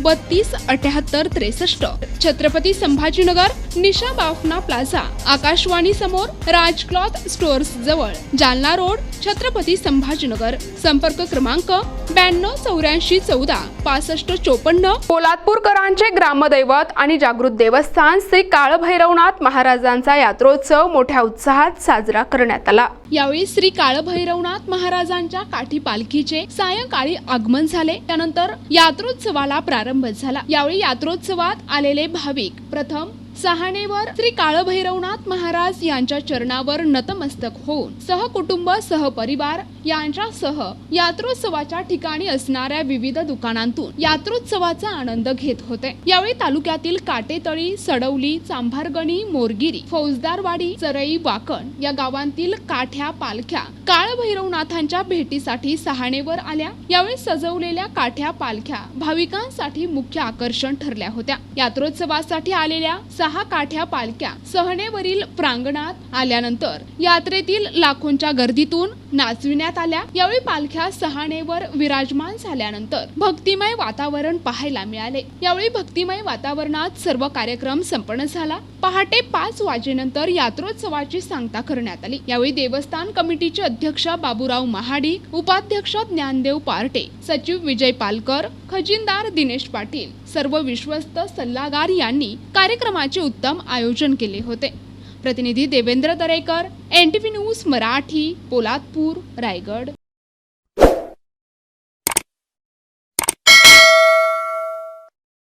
बत्तीस अठ्याहत्तर त्रेसष्ट. छत्रपती संभाजीनगर निशा बाफना प्लाझा. आकाशवाणी समोर राज क्लॉथ स्टोअर्स जवळ. जालना रोड छत्रपती संभाजीनगर. संपर्क क्रमांक ब्याण्णव चौऱ्याऐंशी चौदा पासष्ट चोपन्न. पोलादपूरकरांचे ग्रामदैवत आणि जागृत देवस्थान श्री काळभैरवनाथ महाराजांचा यात्रोत्सव मोठ्या उत्साहात साजरा करण्यात आला. यावेळी श्री काळभैरवनाथ महाराजांच्या काठी पालखीचे सायंकाळी आगमन झाले. त्यानंतर यात्रोत्सवाला प्रारंभ झाला. यावेळी यात्रोत्सवात आलेले भाविक प्रथम सहाणेवर श्री काळभैरवनाथ महाराज यांच्या चरणावर नतमस्तक होऊन सहकुटुंब सहपरिवार यांच्यासह यात्रोत्सवाच्या ठिकाणी असणाऱ्या विविध दुकानांतून यात्रोत्सवाचा आनंद घेत होते. यावेळी तालुक्यातील काटेतळी सडवली चांभारगणी मोरगिरी फौजदारवाडी चरई वाकण या गावांतील काठ्या पालख्या काळभैरवनाथांच्या भेटीसाठी सहाणेवर आल्या. यावेळी सजवलेल्या काठ्या पालख्या भाविकांसाठी मुख्य आकर्षण ठरल्या होत्या. यात्रोत्सवासाठी आलेल्या सहा काठ्या पालख्या सहनेवरील प्रांगणात आल्यानंतर यात्रेतील लाखोंच्या गर्दीतून नाचविण्यात आल्या. यावेळी पालख्या सहाणेवर विराजमान झाल्यानंतर भक्तिमय वातावरण पाहायला मिळाले. यावेळी भक्तिमय वातावरणात सर्व कार्यक्रम संपन्न झाला. पहाटे पाच वाजेनंतर यात्रोत्सवाची सांगता करण्यात आली. यावेळी देवस्थान कमिटीचे अध्यक्ष बाबूराव महाडिक उपाध्यक्ष ज्ञानदेव पार्टे सचिव विजय पालकर खजिनदार दिनेश पाटील सर्व विश्वस्त सल्लागार यांनी कार्यक्रमाचे उत्तम आयोजन केले होते. प्रतिनिधी Devendra Darekar N T V news Marathi Poladpur Raigad.